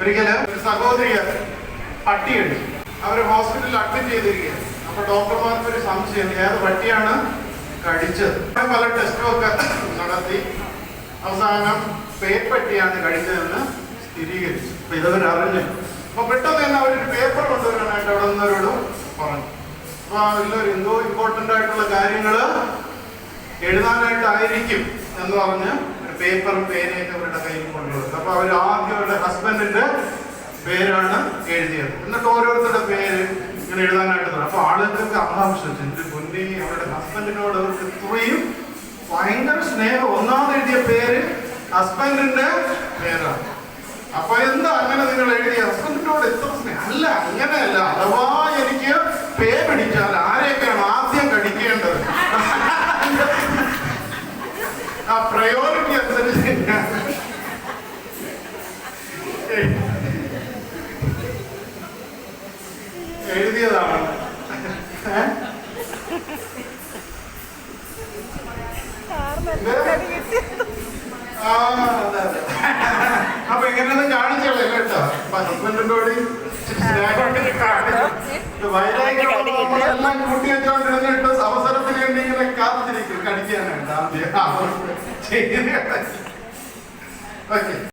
ഒരിക്കൽ ഒരു സഹോദരിയ പട്ടി കടിച്ചു അവർ ഹോസ്പിറ്റലിൽ അഡ്മിറ്റ് ചെയ്തിരിക്കുകയാണ്. അപ്പൊ ഡോക്ടർമാർക്ക് ഒരു സംശയം ഏത് പട്ടിയാണ് കടിച്ചത്? പല ടെസ്റ്റും ഒക്കെ നടത്തി. അവസാനം പേപ്പട്ടിയാണ് കഴിച്ചതെന്ന് സ്ഥിരീകരിച്ചു. അപ്പൊ ഇതവർ അറിഞ്ഞു അപ്പൊ പെട്ടെന്ന് തന്നെ അവരൊരു പേപ്പർ കൊണ്ടുവരാനായിട്ട് അവിടെ നിന്നവരോട് പറഞ്ഞു. അപ്പൊ അതിലൊരു എന്തോ ഇമ്പോർട്ടന്റ് ആയിട്ടുള്ള കാര്യങ്ങൾ എഴുതാനായിട്ടായിരിക്കും എന്ന് പറഞ്ഞ് പേപ്പറും പേനയൊക്കെ അവരുടെ കയ്യിൽ കൊണ്ടുവരുന്നത്. അപ്പൊ അവർ ആദ്യം അവരുടെ ഹസ്ബൻഡിന്റെ പേരാണ് എഴുതിയത്. എന്നിട്ട് ഓരോരുത്തരുടെ പേര് ഇങ്ങനെ എഴുതാനായിട്ട് അപ്പൊ ആളുകൾക്ക് ആകാംക്ഷം എന്റെ പൊന്നി അവരുടെ ഹസ്ബൻഡിനോട് അവർക്ക് ഇത്രയും ഭയങ്കര സ്നേഹം. ഒന്നാമത് എഴുതിയ പേര് ഹസ്ബൻഡിന്റെ പേരാണ്. അപ്പൊ എന്താ അങ്ങനെ നിങ്ങൾ എഴുതി ഹസ്ബൻഡിനോട് എത്ര സ്നേഹം അല്ല അങ്ങനെയല്ല. അഥവാ എനിക്ക് പേ പിടിച്ചാൽ ആരെയൊക്കെയാണ് ആദ്യം കടിക്കേണ്ടത്? ആ പ്രയോറിറ്റി എഴുതിയതാണ്. അപ്പൊ എങ്ങനെയൊന്നും കാണിച്ചോളൂ കേട്ടോ? ഹസ്ബൻഡിനോട് വൈരാഗ്യം കൂട്ടി വെച്ചോണ്ടിരുന്നിട്ട് അവസരത്തിന് വേണ്ടി ഇങ്ങനെ കാത്തിരിക്കും. കടിക്കാനായിട്ട് ആദ്യം. okay. okay.